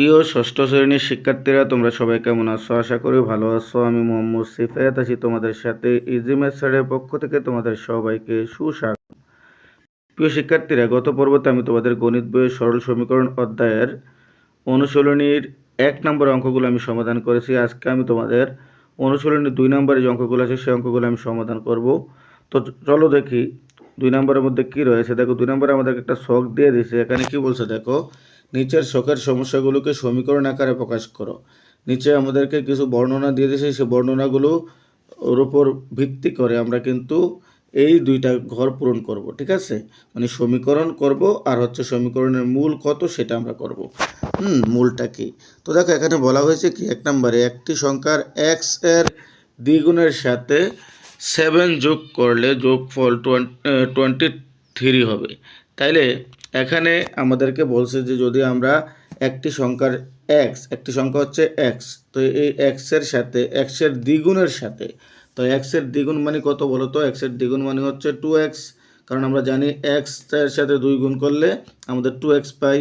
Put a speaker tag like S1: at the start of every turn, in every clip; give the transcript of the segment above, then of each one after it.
S1: প্রিয় ষষ্ঠ শ্রেণির শিক্ষার্থীরা, তোমরা সবাই কেমন আছো? আশা করি ভালো আছো। আমি মোহাম্মদ সিফায়াত আছি তোমাদের সাথে ইজি স্যারের পক্ষ থেকে তোমাদের সবাইকে সুস্বাগত। প্রিয় শিক্ষার্থীরা, গত পর্বতে আমি তোমাদের গণিত বইয়ের সরল সমীকরণ অধ্যায়ের অনুশীলনীর এক নম্বর অঙ্কগুলো আমি সমাধান করেছি। আজকে আমি তোমাদের অনুশীলনীর দুই নম্বরের যে অঙ্কগুলো আছে, সেই অঙ্কগুলো আমি সমাধান করব। তো চলো দেখি দুই নম্বরের মধ্যে কি রয়েছে। দেখো, দুই নম্বরে আমাদেরকে একটা শখ দিয়ে দিয়েছে। এখানে কি বলছে, দেখো নিচের শখের সমস্যাগুলোকে সমীকরণ আকারে প্রকাশ করো। নিচে আমাদেরকে কিছু বর্ণনা দিয়ে দিয়েছে, সেই বর্ণনাগুলো ওর উপর ভিত্তি করে আমরা কিন্তু এই দুইটা ঘর পূরণ করব, ঠিক আছে? মানে সমীকরণ করব আর হচ্ছে সমীকরণের মূল কত সেটা আমরা করব। হুম, মূলটা কি? তো দেখো, এখানে বলা হয়েছে কি, এক নম্বরে একটি সংখ্যার এক্সের দ্বিগুণের সাথে সেভেন যোগ করলে যোগ যোগফল টোয়েন্টি থ্রি হবে। তাইলে এখানে আমাদেরকে বলছে যে যদি আমরা একটি সংখ্যার এক্স একটি সংখ্যা হচ্ছে এক্স তো এই এক্সের সাথে এক্সের দ্বিগুণের সাথে, তো এক্সের দ্বিগুণ মানে কত বলো তো? এক্সের দ্বিগুণ মানে হচ্ছে টু এক্স কারণ আমরা জানি এক্সের সাথে দুই গুণ করলে আমাদের টু এক্স পাই।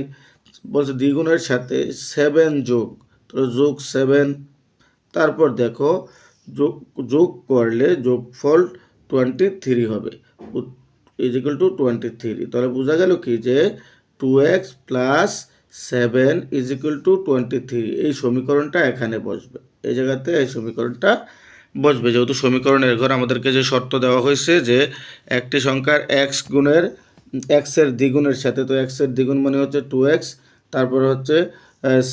S1: বলছে দ্বিগুণের সাথে সেভেন যোগ, তো যোগ সেভেন তারপর দেখো, যোগ যোগ করলে যোগ যোগফল টোয়েন্টি থ্রি হবে। Is equal to twenty three তাহলে বোঝা গেল কি যে two x plus seven is equal to twenty three এই সমীকরণটা এখানে বসবে। এই জায়গাতে এই সমীকরণটা বসবে। যেহেতু সমীকরণের ঘর আমাদেরকে যে শর্ত দেওয়া হয়েছে যে একটি সংখ্যার এক্স গুণের এক্সের দ্বিগুণের সাথে, তো এক্সের দ্বিগুণ মানে হচ্ছে টু এক্স তারপর হচ্ছে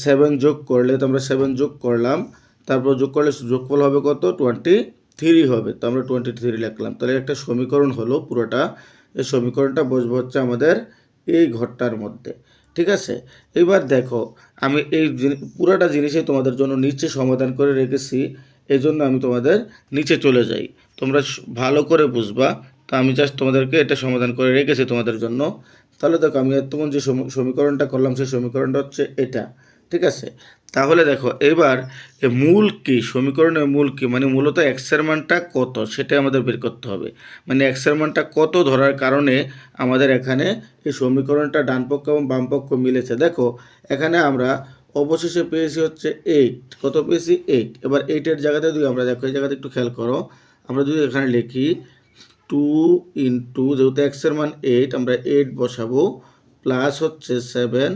S1: সেভেন যোগ করলে তো আমরা সেভেন যোগ করলাম। তারপর যোগ করলে যোগফল হবে কত? টোয়েন্টি থ্রি হবে। তো আমরা টোয়েন্টি থ্রি লিখলাম। তাহলে একটা সমীকরণ হলো পুরোটা এই সমীকরণটা বসবে হচ্ছে আমাদের এই ঘরটার মধ্যে, ঠিক আছে? এবার দেখো, আমি এই পুরোটা জিনিসই তোমাদের জন্য নিচে সমাধান করে রেখেছি এই জন্য আমি তোমাদের নিচে চলে যাই। তোমরা ভালো করে বুঝবা, তো আমি জাস্ট তোমাদেরকে এটা সমাধান করে রেখেছি তোমাদের জন্য। তাহলে দেখো, আমি এতক্ষণ যে সমীকরণটা করলাম, সেই সমীকরণটা হচ্ছে এটা, ঠিক আছে? তাহলে দেখো, এবার মূল কি? সমীকরণের মূল কি? মানে মূলত এক্সের মানটা কত? সেটাই আমাদের বের করতে হবে। মানে এক্সের মানটা কত ধরার কারণে আমাদের এখানে এই সমীকরণটা ডানপক্ষ এবং বাম পক্ষ মিলেছে। দেখো, এখানে আমরা অবশেষে পেয়েছি হচ্ছে এইট কত পেয়েছি? এইট এবার এইটের জায়গাতে যদি আমরা দেখো, এই জায়গাতে একটু খেয়াল করো, আমরা যদি এখানে লিখি টু ইন্টু যেহেতু এক্সের মান এইট আমরা এইট বসাবো প্লাস হচ্ছে সেভেন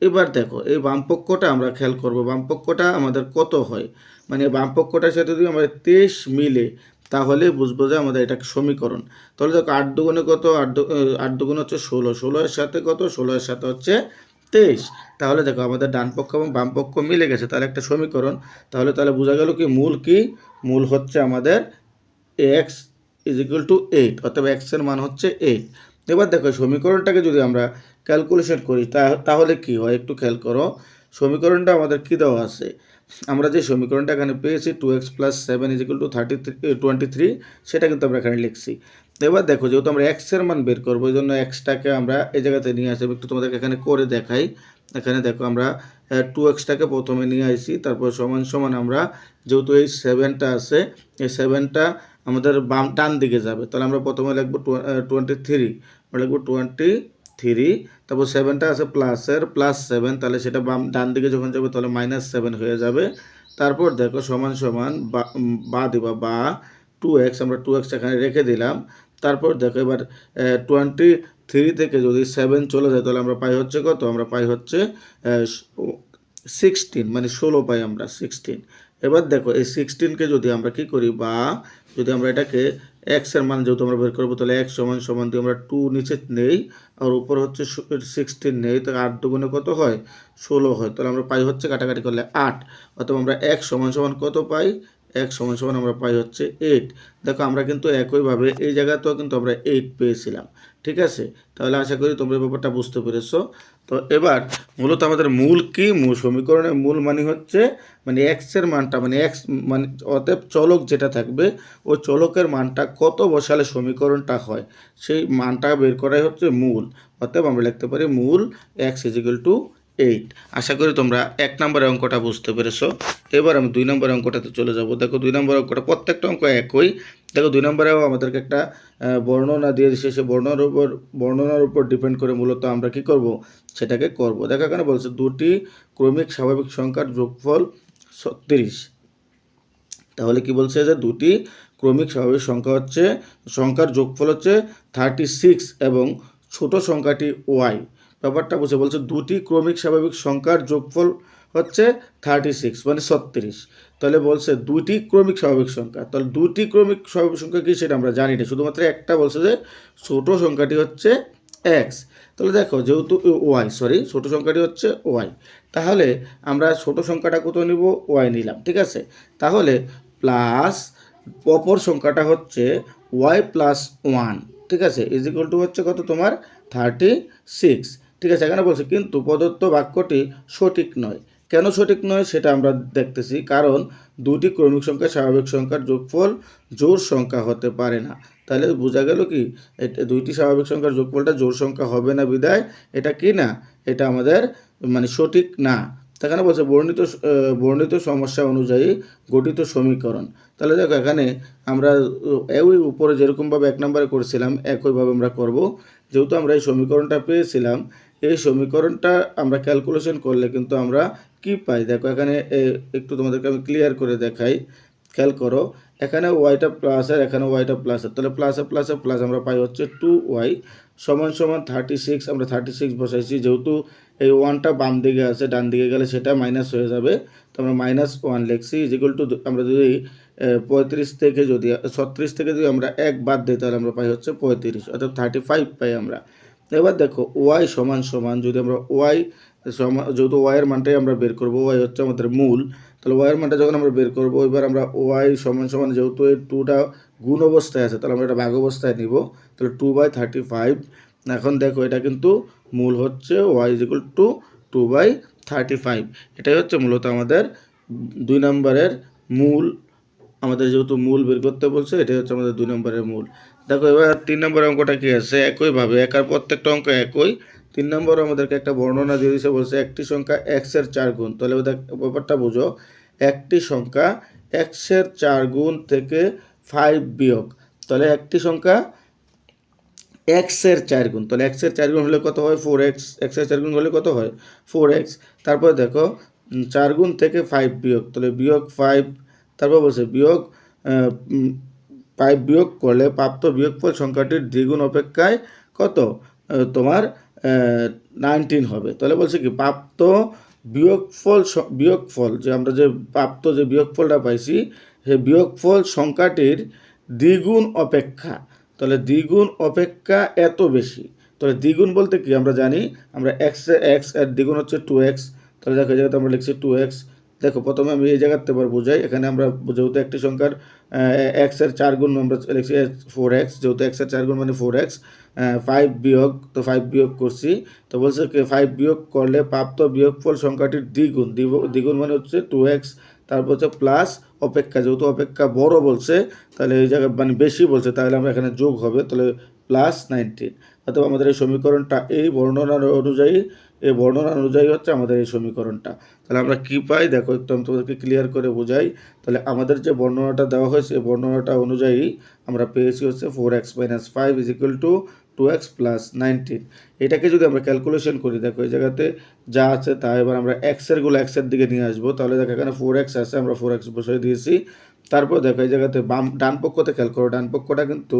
S1: এবার দেখো, এই বামপক্ষটা আমরা খেয়াল করব। বামপক্ষটা আমাদের কত হয়? মানে বামপক্ষটার সাথে যদি আমাদের তেইশ মিলে তাহলে বুঝব যে আমাদের এটা সমীকরণ। তাহলে দেখো, আট দুগুণে কত? আট দু- আট দুগুণ হচ্ছে ষোলো। ষোলোর সাথে কত? ষোলোর সাথে হচ্ছে তেইশ। তাহলে দেখো, আমাদের ডান পক্ষ এবং বাম পক্ষ মিলে গেছে। তাহলে একটা সমীকরণ। তাহলে তাহলে বোঝা গেল কি? মূল কি? মূল হচ্ছে আমাদের এক্স ইজ টু এইট অথবা এক্সের মান হচ্ছে এইট। এবার দেখো, সমীকরণটাকে যদি আমরা ক্যালকুলেশন করি তাহলে কি হয়? একটু খেয়াল করো, সমীকরণটা আমাদের কী দেওয়া আছে? আমরা যে সমীকরণটা এখানে পেয়েছি two x plus seven is equal to thirty twenty three সেটা কিন্তু আমরা এখানে লিখছি। এবার দেখো, যেহেতু আমরা এক্সের মান বের করব এই জন্য এক্সটাকে আমরা এই জায়গাতে নিয়ে আসব একটু তোমাদেরকে এখানে করে দেখাই। এখানে দেখো, আমরা টু এক্সটাকে প্রথমে নিয়ে আসি, তারপর সমান সমান আমরা, যেহেতু এই সেভেনটা আছে, এই সেভেনটা আমাদের বাম ডান দিকে যাবে। তাহলে আমরা প্রথমে লিখব টোয়েন্টি থ্রি আমরা লিখব টোয়েন্টি থ্রি তারপর সেভেনটা আছে প্লাসের প্লাস সেভেন তাহলে সেটা বাম, ডান দিকে যখন যাবে, তাহলে মাইনাস সেভেন হয়ে যাবে। তারপর দেখো সমান সমান বা বা দিবা বা টু এক্স আমরা টু এক্স এখানে রেখে দিলাম। তারপর দেখো এবার টোয়েন্টি থ্রি থেকে যদি সেভেন চলে যায়, তাহলে আমরা পাই হচ্ছে কত? আমরা পাই হচ্ছে সিক্সটিন মানে ষোলো পাই আমরা সিক্সটিন এবার দেখো, এই সিক্সটিনকে যদি আমরা কি করি, বা যদি আমরা এটাকে এক্সের মান যেহেতু আমরা বের করব, তাহলে এক্স সমান সমান দিয়ে আমরা টু নিচে নেই, আর উপর হচ্ছে সিক্সটিন নেই তো আট দুগুণে কত হয়? ষোলো হয়। তাহলে আমরা পাই হচ্ছে কাটাকাটি করলে আট, অথবা আমরা এক সমান সমান কত পাই? এক সমান সমান আমরা পাই হচ্ছে এইট দেখো, আমরা কিন্তু একইভাবে এই জায়গাতেও কিন্তু আমরা এইট পেয়েছিলাম। ঠিক আছে? তাহলে আশা করি তোমরা ব্যাপারটা বুঝতে পেরেছ। তো এবার মূলত আমাদের মূল কি? মূল সমীকরণের মূল মানে হচ্ছে মানে এক্সের মানটা মানে এক্স মানে অতএব চলক যেটা থাকবে ওই চলকের মানটা কত বসালে সমীকরণটা হয়? সেই মানটা বের করাই হচ্ছে মূল। অতএব আমরা লিখতে পারি মূল x is equal to eight আশা করি তোমরা এক নম্বরের অঙ্কটা বুঝতে পেরেছ। এবার আমি দুই নম্বরের অঙ্কটাতে চলে যাব। দেখো দুই নম্বর অঙ্কটা প্রত্যেকটা অঙ্ক একই। দেখো দুই নম্বরেও আমাদেরকে একটা বর্ণনা দিয়ে দিচ্ছে সে বর্ণনার উপর বর্ণনার উপর ডিপেন্ড করে মূলত আমরা কি করব? সেটাকে করব। দেখো এখানে বলছে দুটি ক্রমিক স্বাভাবিক সংখ্যার যোগফল ছত্রিশ। তাহলে কি বলছে যে দুটি ক্রমিক স্বাভাবিক সংখ্যা হচ্ছে, সংখ্যার যোগফল হচ্ছে থার্টি সিক্স এবং ছোট সংখ্যাটি ওয়াই ব্যাপারটা বুঝে বলছে দুটি ক্রমিক স্বাভাবিক সংখ্যার যোগফল হচ্ছে থার্টি সিক্স মানে ছত্রিশ। তাহলে বলছে দুটি ক্রমিক স্বাভাবিক সংখ্যা। তাহলে দুটি ক্রমিক স্বাভাবিক সংখ্যা কি সেটা আমরা জানি না। শুধুমাত্র একটা বলছে যে ছোট সংখ্যাটি হচ্ছে এক্স তাহলে দেখো, যেহেতু ওয়াই সরি ছোটো সংখ্যাটি হচ্ছে ওয়াই তাহলে আমরা ছোট সংখ্যাটা কত নিব? ওয়াই নিলাম, ঠিক আছে? তাহলে প্লাস অপর সংখ্যাটা হচ্ছে ওয়াই প্লাস ওয়ান ঠিক আছে? ইজ ইকুয়াল টু হচ্ছে কত তোমার? থার্টি সিক্স ঠিক আছে? এখানে বলছে, কিন্তু প্রদত্ত বাক্যটি সঠিক নয়। কেন সঠিক নয় সেটা আমরা দেখতেছি। কারণ দুটি ক্রমিক সংখ্যা স্বাভাবিক সংখ্যার যোগফল জোর সংখ্যা হতে পারে না। তাহলে বোঝা গেল কি? দুইটি স্বাভাবিক সংখ্যার যোগফলটা জোর সংখ্যা হবে না বিদায়? এটা কি না? এটা আমাদের মানে সঠিক না। সেখানে বলছে? বর্ণিত বর্ণিত সমস্যা অনুযায়ী গঠিত সমীকরণ। তাহলে দেখো এখানে আমরা ওই উপরে যেরকমভাবে এক নম্বরে করেছিলাম, একইভাবে আমরা করব। যেহেতু আমরা এই সমীকরণটা পেয়েছিলাম, এই সমীকরণটা আমরা ক্যালকুলেশন করলে কিন্তু আমরা কি পাই? দেখো, এখানে একটু তোমাদেরকে আমি ক্লিয়ার করে দেখাই। খেয়াল করো, এখানে ওয়াইটা প্লাস আর এখানে ওয়াইটা প্লাস আর। তাহলে প্লাসে প্লাসে প্লাস আমরা পাই হচ্ছে টু ওয়াই সমান সমান থার্টি সিক্স আমরা থার্টি সিক্স বসাইছি, যেহেতু এই ওয়ানটা বাম দিকে আছে, ডান দিকে গেলে সেটা মাইনাস হয়ে যাবে। তো আমরা মাইনাস ওয়ান লিখছি ইজিকুয়াল টু আমরা যদি পঁয়ত্রিশ থেকে যদি, ছত্রিশ থেকে যদি আমরা এক বাদ দিই, তাহলে আমরা পাই হচ্ছে পঁয়ত্রিশ, অর্থাৎ থার্টি ফাইভ পাই আমরা। এবার দেখো ওয়াই সমান সমান, যদি আমরা ওয়াই যেহেতু ওয়াইয়ের মানটাই আমরা বের করব, ওয়াই হচ্ছে আমাদের মূল, তাহলে ওয়াইয়ের মানটা যখন আমরা বের করব, এবার আমরা ওয়াই সমান সমান যেহেতু এই টুটা গুণ অবস্থায় আছে, তাহলে আমরা এটা ভাগ অবস্থায় নিব, তাহলে টু বাই থার্টি ফাইভ এখন দেখো এটা কিন্তু মূল হচ্ছে y is equal to two by thirty five এটাই হচ্ছে মূলত আমাদের দুই নম্বরের মূল, আমাদের যেহেতু মূল বের করতে বলছে, এটাই হচ্ছে আমাদের দুই নম্বরের মূল। দেখো এবার তিন নম্বর অঙ্কটা কি আছে? একইভাবে, একার প্রত্যেকটা অঙ্ক একই তিন নম্বর আমাদেরকে একটা বর্ণনা দিয়ে দিয়েছে, বলছে একটি সংখ্যা এক্সের চার গুণ। তাহলে ব্যাপারটা বুঝো। একটি সংখ্যা এক্সের চার গুণ থেকে ফাইভ বিয়োগ। তাহলে একটি সংখ্যা এক্সের চার গুণ। তাহলে এক্সের চার গুণ হলে কত হয়? ফোর এক্স এক্সের চার গুণ হলে কত হয়? ফোর এক্স তারপরে দেখো চার গুণ থেকে ফাইভ বিয়োগ। তাহলে বিয়োগ ফাইভ তারপর বলছে বিয়োগ ফাইভ বিয়োগ করলে প্রাপ্ত বিয়োগফল সংখ্যাটির দ্বিগুণ অপেক্ষায় কত? তোমার নাইনটিন হবে। তাহলে বলছে কি, প্রাপ্ত বিয়োগফল বিয়োগ বিয়োগফল যে আমরা যে প্রাপ্ত যে বিয়োগফলটা পাইছি সেই বিয়োগফল সংখ্যাটির দ্বিগুণ অপেক্ষা। তাহলে দ্বিগুণ অপেক্ষা এত বেশি। তাহলে দ্বিগুণ বলতে কি আমরা জানি, আমরা এক্স এক্সের দ্বিগুণ হচ্ছে টু এক্স তাহলে দেখো জায়গাতে আমরা লিখছি টু এক্স দেখো, প্রথমে আমি এই জায়গাতে এবার বোঝাই। এখানে আমরা যেহেতু একটি সংখ্যার এক্সের চার গুণ আমরা লিখছি ফোর এক্স যেহেতু এক্সের চার গুণ মানে ফোর এক্স ফাইভ বিয়োগ, তো ফাইভ বিয়োগ করছি। তো বলছে ফাইভ বিয়োগ করলে প্রাপ্ত বিয়োগফল সংখ্যাটির দ্বিগুণ। দ্বিগ- দ্বিগুণ মানে হচ্ছে টু এক্স তারপর হচ্ছে প্লাস অপেক্ষা। যেহেতু অপেক্ষা বড় বলছে, তাহলে এই জায়গায় মানে বেশি বলছে, তাহলে আমরা এখানে যোগ হবে, তাহলে প্লাস নাইনটিন অথবা আমাদের এই সমীকরণটা এই বর্ণনার অনুযায়ী এই বর্ণনা অনুযায়ী হচ্ছে আমাদের এই সমীকরণটা। তাহলে আমরা কী পাই? দেখো, একটু আমি তোমাদেরকে ক্লিয়ার করে বোঝাই। তাহলে আমাদের যে বর্ণনাটা দেওয়া হয়েছে, এই বর্ণনাটা অনুযায়ী আমরা পেয়েছি হচ্ছে four x minus five is equal to two x plus nineteen এটাকে যদি আমরা ক্যালকুলেশন করি, দেখো, এই জায়গাতে যা আছে তা এবার আমরা এক্সেরগুলো এক্সের দিকে নিয়ে আসব। তাহলে দেখো, এখানে ফোর এক্স আছে, আমরা ফোর এক্স বসিয়ে দিয়েছি। তারপর দেখো এই জায়গাতে বাম, ডান পক্ষতে খেয়াল করো, ডান পক্ষটা কিন্তু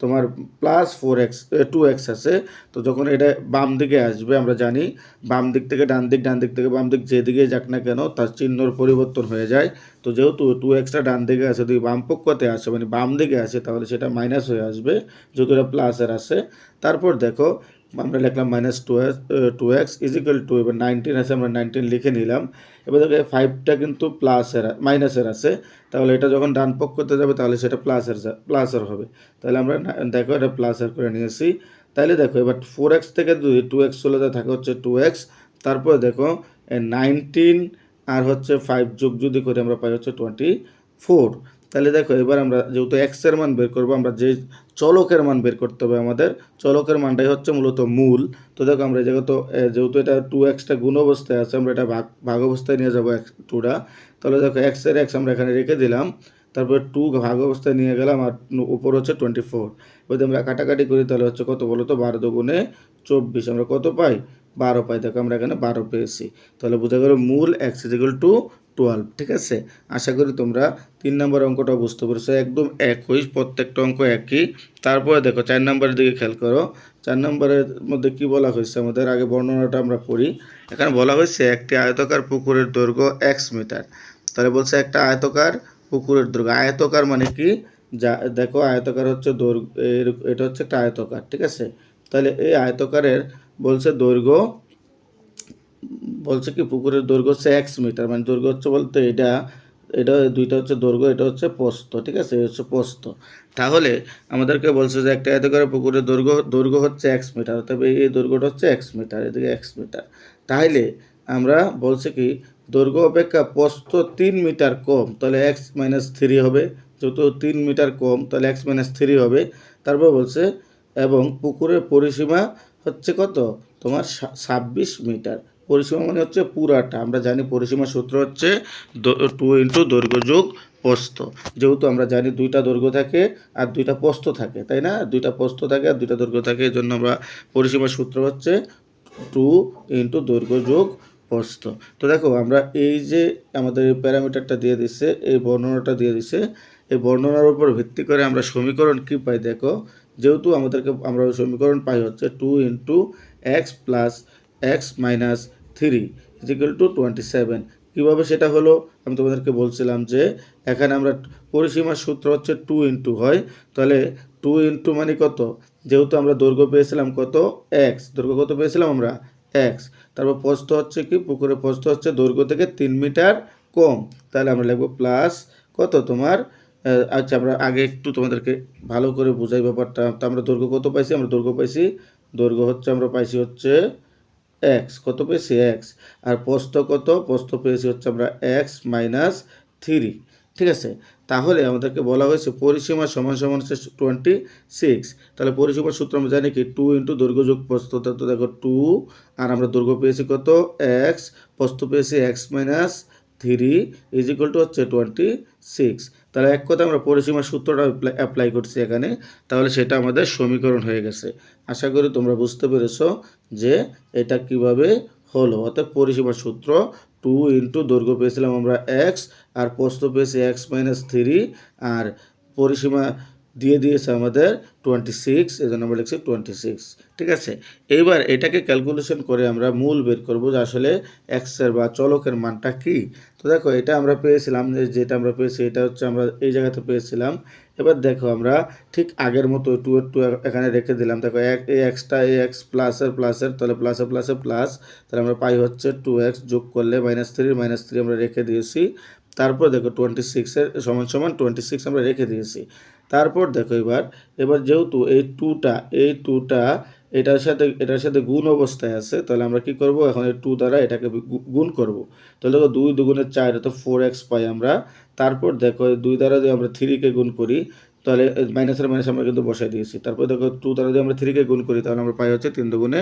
S1: তোমার plus four x two x আছে। তো যখন এটা বাম দিকে আসবে, আমরা জানি বাম দিক থেকে ডান দিক ডান দিক থেকে বাম দিক যেদিকে যাক না কেন তার চিহ্নর পরিবর্তন হয়ে যায়। তো যেহেতু টু এক্সটা ডান দিকে আছে, যদি বাম পক্ষতে আসে মানে বাম দিকে আসে, তাহলে সেটা মাইনাস হয়ে আসবে, যেহেতু এটা প্লাসের আসে তারপর দেখো, আমরা লিখলাম minus two x two x is equal to এবার নাইনটিন আছে, আমরা নাইনটিন লিখে নিলাম। এবার দেখো ফাইভটা কিন্তু প্লাসের মাইনাসের আছে। তাহলে এটা যখন ডান পক্ষতে যাবে, তাহলে সেটা প্লাসের প্লাসের হবে। তাহলে আমরা দেখো এটা প্লাসের করে নিয়েছি। তাহলে দেখো, এবার ফোর এক্স থেকে যদি টু এক্স চলে যায় থাকে হচ্ছে টু এক্স তারপরে দেখো নাইনটিন আর হচ্ছে ফাইভ যোগ যদি করে, আমরা পাই হচ্ছে টোয়েন্টি ফোর তাহলে দেখো, এবার আমরা যেহেতু এক্সের মান বের করব, আমরা যে চলকের মান বের করতে হবে আমাদের, চলকের মানটাই হচ্ছে মূলত মূল। তো দেখো, আমরা এই জায়গা তো যেহেতু এটা টু এক্সটা গুণ অবস্থায় আছে, আমরা এটা ভাগ ভাগ অবস্থায় নিয়ে যাব এক্স টুটা তাহলে দেখো এক্সের এক্স আমরা এখানে রেখে দিলাম, তারপরে টু ভাগ অবস্থায় নিয়ে গেলাম, আর উপর হচ্ছে টোয়েন্টি ফোর যদি আমরা কাটাকাটি করি, তাহলে হচ্ছে কত বলো তো? বারো দুগুণে চব্বিশ। আমরা কত পাই? বারো পাই দেখো আমরা এখানে বারো পেয়েছি। তাহলে বোঝা গেল মূল এক্স ইজিক্যাল টু টুয়েলভ ঠিক আছে? আশা করি তোমরা তিন নম্বর অঙ্কটা বুঝতে পেরেছ, একদম একই, প্রত্যেকটা অঙ্ক একই। তারপরে দেখো চার নম্বরের দিকে খেয়াল করো, চার নম্বরের মধ্যে কি বলা হয়েছে? আমাদের আগে বর্ণনাটা আমরা পড়ি। এখানে বলা হয়েছে একটি আয়তকার পুকুরের দৈর্ঘ্য এক্স মিটার তাহলে বলছে একটা আয়তকার পুকুরের দৈর্ঘ্য। আয়তকার মানে কি? যা, দেখো আয়তকার হচ্ছে দৈর্ঘ্য এটা হচ্ছে একটা আয়তকার, ঠিক আছে? তাহলে এই আয়তকারের বলছে দৈর্ঘ্য, বলছে কি পুকুরের দৈর্ঘ্য হচ্ছে এক্স মিটার মানে দৈর্ঘ্য হচ্ছে বলতে এটা এটা দুইটা হচ্ছে দৈর্ঘ্য, এটা হচ্ছে প্রস্থ, ঠিক আছে? এই হচ্ছে প্রস্থ। তাহলে আমাদেরকে বলছে যে একটা এতে করে পুকুরের দৈর্ঘ্য দৈর্ঘ্য হচ্ছে এক্স মিটার তবে এই দৈর্ঘ্যটা হচ্ছে এক্স মিটার এদিকে এক্স মিটার তাহলে আমরা বলছে কি, দৈর্ঘ্য অপেক্ষা প্রস্থ তিন মিটার কম, তাহলে এক্স মাইনাস থ্রি হবে। যেহেতু তিন মিটার কম, তাহলে এক্স মাইনাস থ্রি হবে। তারপর বলছে, এবং পুকুরের পরিসীমা হচ্ছে কত? তোমার ছাব্বিশ মিটার। পরিসীমা মানে হচ্ছে পুরাটা। আমরা জানি পরিসীমা সূত্র হচ্ছে টু ইন্টু দৈর্ঘ্য যোগ প্রস্থ যেহেতু আমরা জানি দুইটা দৈর্ঘ্য থাকে আর দুইটা প্রস্থ থাকে, তাই না? দুইটা প্রস্থ থাকে আর দুইটা দৈর্ঘ্য থাকে, এই জন্য আমরা পরিসীমা সূত্র হচ্ছে টু ইন্টু দৈর্ঘ্য যোগ প্রস্থ তো দেখো, আমরা এই যে আমাদের প্যারামিটারটা দিয়ে দিচ্ছে এই বর্ণনাটা দিয়ে দিচ্ছে এই বর্ণনার উপর ভিত্তি করে আমরা সমীকরণ কি পাই দেখো? যেহেতু আমাদেরকে, আমরা সমীকরণ পাই হচ্ছে two into x plus x minus three is equal to twenty seven কীভাবে সেটা হলো? আমি তোমাদেরকে বলছিলাম যে, এখানে আমরা পরিসীমার সূত্র হচ্ছে টু ইন্টু হয়। তাহলে টু ইন্টু মানে কত? যেহেতু আমরা দৈর্ঘ্য পেয়েছিলাম কত? এক্স দৈর্ঘ্য কত পেয়েছিলাম আমরা? এক্স তারপর প্রস্থ হচ্ছে কি? পুকুরে প্রস্থ হচ্ছে দৈর্ঘ্য থেকে তিন মিটার কম। তাহলে আমরা লিখব প্লাস কত তোমার? আচ্ছা আমরা আগে একটু তোমাদেরকে ভালো করে বোঝাই ব্যাপারটা। তো আমরা দৈর্ঘ্য কত পাইছি? আমরা দৈর্ঘ্য পাইছি, দৈর্ঘ্য হচ্ছে আমরা পাইছি হচ্ছে এক্স কত পেয়েছি? এক্স আর প্রস্থ কত? প্রস্থ পেয়েছি হচ্ছে আমরা এক্স মাইনাস থ্রি ঠিক আছে? তাহলে আমাদেরকে বলা হয়েছে পরিসীমা সমান সমান হচ্ছে টোয়েন্টি সিক্স তাহলে পরিসীমার সূত্র আমরা জানি কি? টু ইন্টু দৈর্ঘ্য যোগ প্রস্থ। তো দেখো টু আর আমরা দৈর্ঘ্য পেয়েছি কত? এক্স প্রস্থ পেয়েছি x minus three is equal to হচ্ছে টোয়েন্টি সিক্স তাহলে এক কথা আমরা পরিসীমার সূত্রটা অ্যাপ্লাই করছি এখানে, তাহলে সেটা আমাদের সমীকরণ হয়ে গেছে। আশা করি তোমরা বুঝতে পেরেছ যে এটা কীভাবে হলো। অর্থাৎ পরিসীমার সূত্র টু ইন্টু দৈর্ঘ্য পেয়েছিলাম আমরা এক্স আর প্রস্থ পেয়েছি এক্স মাইনাস থ্রি আর পরিসীমা দিয়ে দিয়েছে আমাদের টোয়েন্টি সিক্স এই জন্য আমরা লিখছি টোয়েন্টি সিক্স ঠিক আছে? এইবার এটাকে ক্যালকুলেশন করে আমরা মূল বের করব যে আসলে এক্সের বা চলকের মানটা কি। তো দেখো, এটা আমরা পেয়েছিলাম যেটা আমরা পেয়েছি, এটা হচ্ছে আমরা এই জায়গাতে পেয়েছিলাম। এবার দেখো আমরা ঠিক আগের মতো টু এর টু এখানে রেখে দিলাম। দেখো, এক, এই এক্সটা এই এক্স প্লাসের প্লাসের তাহলে প্লাসে প্লাসে প্লাস তাহলে আমরা পাই হচ্ছে টু এক্স যোগ করলে মাইনাস থ্রি মাইনাস থ্রি আমরা রেখে দিয়েছি। তারপর দেখো টোয়েন্টি সিক্সের সমান সমান টোয়েন্টি সিক্স আমরা রেখে দিয়েছি। তারপর দেখো এবার এবার যেহেতু এই টুটা এই টুটা এটার সাথে এটার সাথে গুণ অবস্থায় আছে, তাহলে আমরা কি করব? এখন এই টু দ্বারা এটাকে গুণ করব। তাহলে দেখো দুই দুগুণের চার তো ফোর এক্স পাই আমরা। তারপর দেখো দুই দ্বারা যদি আমরা থ্রিকে গুণ করি, তাহলে মাইনাসের মাইনাস আমরা কিন্তু বসাই দিয়েছি। তারপর দেখো টু দ্বারা যদি আমরা থ্রিকে গুণ করি, তাহলে আমরা পাই হচ্ছে তিন দুগুণে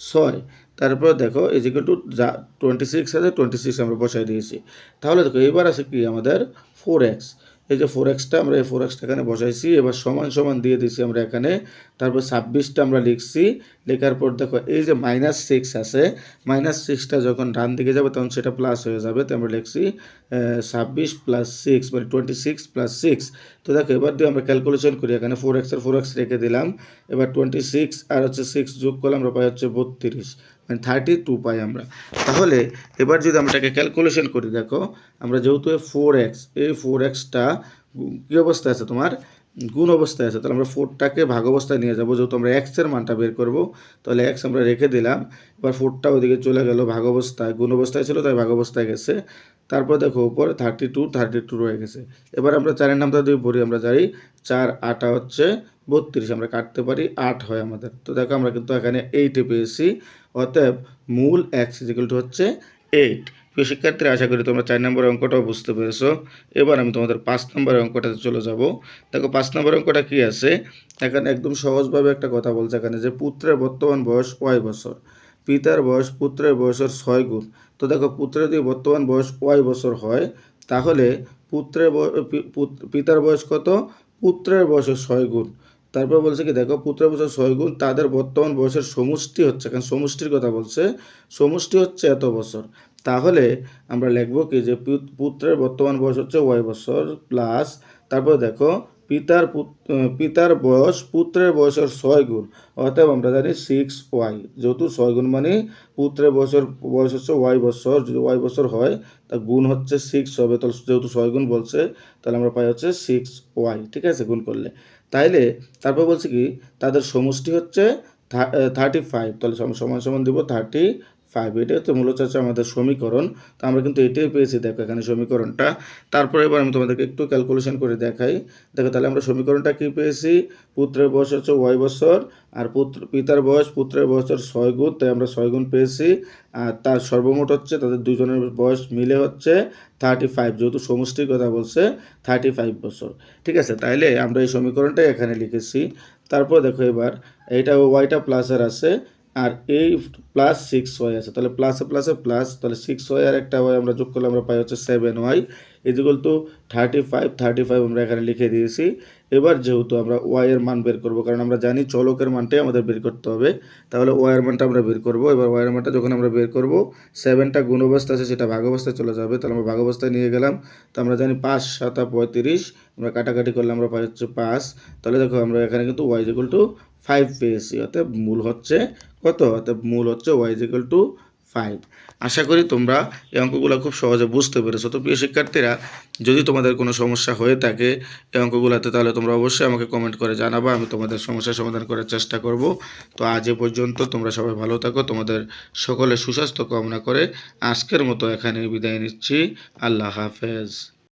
S1: ছয়। তারপর দেখো ইজিক্যাল টু যা টোয়েন্টি সিক্স আছে টোয়েন্টি সিক্স আমরা বসাই দিয়েছি। তাহলে দেখো এবার আছে কি আমাদের ফোর এক্স এই যে ফোর এক্সটা আমরা এই ফোর এক্সটা এখানে বসাইছি, এবার সমান সমান দিয়ে দিছি আমরা এখানে, তারপর ছাব্বিশটা আমরা লিখছি, লেখার পর দেখো এই যে মাইনাস সিক্স আছে মাইনাস সিক্সটা যখন ডান দিকে যাবে তখন সেটা প্লাস হয়ে যাবে, তো আমরা লিখছি ছাব্বিশ প্লাস সিক্স মানে টোয়েন্টি সিক্স প্লাস সিক্স তো দেখো এবার দিয়ে আমরা ক্যালকুলেশন করি, এখানে ফোর এক্সের ফোর এক্স রেখে দিলাম, এবার টোয়েন্টি সিক্স আর হচ্ছে সিক্স যোগ করলে আমরা পাই হচ্ছে বত্রিশ মানে থার্টি টু পাই আমরা। তাহলে এবার যদি আমরা এটাকে ক্যালকুলেশন করি, দেখো, আমরা যেহেতু ফোর এক্স এই ফোর এক্সটা কী অবস্থায় আছে তোমার? গুণ অবস্থায় আছে, তাহলে আমরা ফোরটাকে ভাগ অবস্থায় নিয়ে যাব। যেহেতু আমরা এক্সের মানটা বের করব, তাহলে এক্স আমরা রেখে দিলাম। এবার ফোরটা ওইদিকে চলে গেল, ভাগ অবস্থায়, গুণ অবস্থায় ছিল, তাই ভাগ অবস্থায় গেছে। তারপর দেখো, উপরে থার্টি টু থার্টি টু রয়ে গেছে। এবার আমরা চারের নামটা দিয়ে ভরি, আমরা জানি চার আটা হচ্ছে বত্রিশ আমরা কাটতে পারি, আট হয় আমাদের। তো দেখো আমরা কিন্তু এখানে এইটে পেয়েছি, অতএব মূল এক্স ইজিক্যাল হচ্ছে এইট প্রিয় শিক্ষার্থীরা, আশা করি তোমরা চার নম্বর অঙ্কটাও বুঝতে পেরেছ। এবার আমি তোমাদের পাঁচ নম্বরের অঙ্কটাতে চলে যাব। দেখো পাঁচ নম্বর অঙ্কটা কি আছে? এখানে একদম সহজভাবে একটা কথা বলছে এখানে যে পুত্রের বর্তমান বয়স ওয়াই বছর, পিতার বয়স পুত্রের বয়সের ছয় গুণ। তো দেখো পুত্রের যদি বর্তমান বয়স ওয়াই বছর হয়, তাহলে পুত্রের পিতার বয়স কত? পুত্রের বয়সের ছয় গুণ। তারপর বলছে কি, দেখো পুত্রের বছর ছয় গুণ তাদের বর্তমান বয়সের সমষ্টি হচ্ছে। কারণ সমষ্টির কথা বলছে। সমষ্টি হচ্ছে এত বছর। তাহলে আমরা লিখব কি যে পুত্রের বর্তমান বয়স হচ্ছে ওয়াই বছর প্লাস তারপর দেখো, পিতার পুত- পিতার বয়স পুত্রের বয়সের ছয় গুণ অতএব আমরা জানি সিক্স ওয়াই যেহেতু ছয় গুণ মানে পুত্রের বয়সের, বয়স হচ্ছে ওয়াই বছর। যদি ওয়াই বছর হয়, তা গুণ হচ্ছে সিক্স হবে। তাহলে যেহেতু ছয় গুণ বলছে, তাহলে আমরা পাই হচ্ছে সিক্স ওয়াই ঠিক আছে? গুণ করলে। তাইলে তারপর বলছে কি, তাদের সমষ্টি হচ্ছে থার্টি ফাইভ তাহলে সম- সমান সমান দিব থার্টি ফাইভ এটা হচ্ছে মূলত হচ্ছে আমাদের সমীকরণ। তো আমরা কিন্তু এটাই পেয়েছি, দেখো এখানে সমীকরণটা। তারপরে এবার আমি তোমাদেরকে একটু ক্যালকুলেশন করে দেখাই। দেখো তাহলে আমরা সমীকরণটা কি পেয়েছি? পুত্রের বয়স হচ্ছে ওয়াই বছর, আর পুত্র, পিতার বয়স পুত্রের বয়সের ছয় গুণ, তাই আমরা ছয় গুণ পেয়েছি। আর তার সর্বমোট হচ্ছে, তাদের দুজনের বয়স মিলে হচ্ছে থার্টি ফাইভ যেহেতু সমষ্টির কথা বলছে থার্টি ফাইভ বছর। ঠিক আছে, তাইলে আমরা এই সমীকরণটাই এখানে লিখেছি। তারপর দেখো এবার, এইটা ওয়াইটা প্লাসের আছে আর এই প্লাস সিক্স ওয়াই আছে, তাহলে প্লাসে প্লাসে প্লাস তাহলে সিক্স ওয়াই আর একটা ওয়াই আমরা যোগ করলে আমরা পাই হচ্ছে seven y is equal to thirty five thirty five আমরা এখানে লিখে দিয়েছি। এবার যেহেতু আমরা ওয়াই এর মান বের করব, কারণ আমরা জানি চলকের মানটাই আমাদের বের করতে হবে, তাহলে ওয়াই এর মানটা আমরা বের করব। এবার ওয়াই এর মানটা যখন আমরা বের করব সেভেনটা গুণ অবস্থা আছে, সেটা ভাগ অবস্থায় চলে যাবে, তাহলে আমরা ভাগ অবস্থায় নিয়ে গেলাম। তো আমরা জানি পাঁচ, সাতা পঁয়ত্রিশ, আমরা কাটাকাটি করলে আমরা পাই হচ্ছে পাঁচ। তাহলে দেখো আমরা এখানে কিন্তু ওয়াই ইকুয়াল টু ফাইভ পেয়েছি, অতএব মূল হচ্ছে কত? অতএব মূল হচ্ছে ওয়াই ইকুয়াল টু ফাইভ আশা করি তোমরা এই অঙ্কগুলো খুব সহজে বুঝতে পেরেছ। তো প্রিয় শিক্ষার্থীরা, যদি তোমাদের কোনো সমস্যা হয়ে থাকে এই অঙ্কগুলোতে, তাহলে তোমরা অবশ্যই আমাকে কমেন্ট করে জানাবা, আমি তোমাদের সমস্যার সমাধান করার চেষ্টা করব। তো আজ এ পর্যন্ত তোমরা সবাই ভালো থাকো, তোমাদের সকলের সুস্বাস্থ্য কামনা করে আজকের মতো এখানে বিদায় নিচ্ছি। আল্লাহ হাফেজ।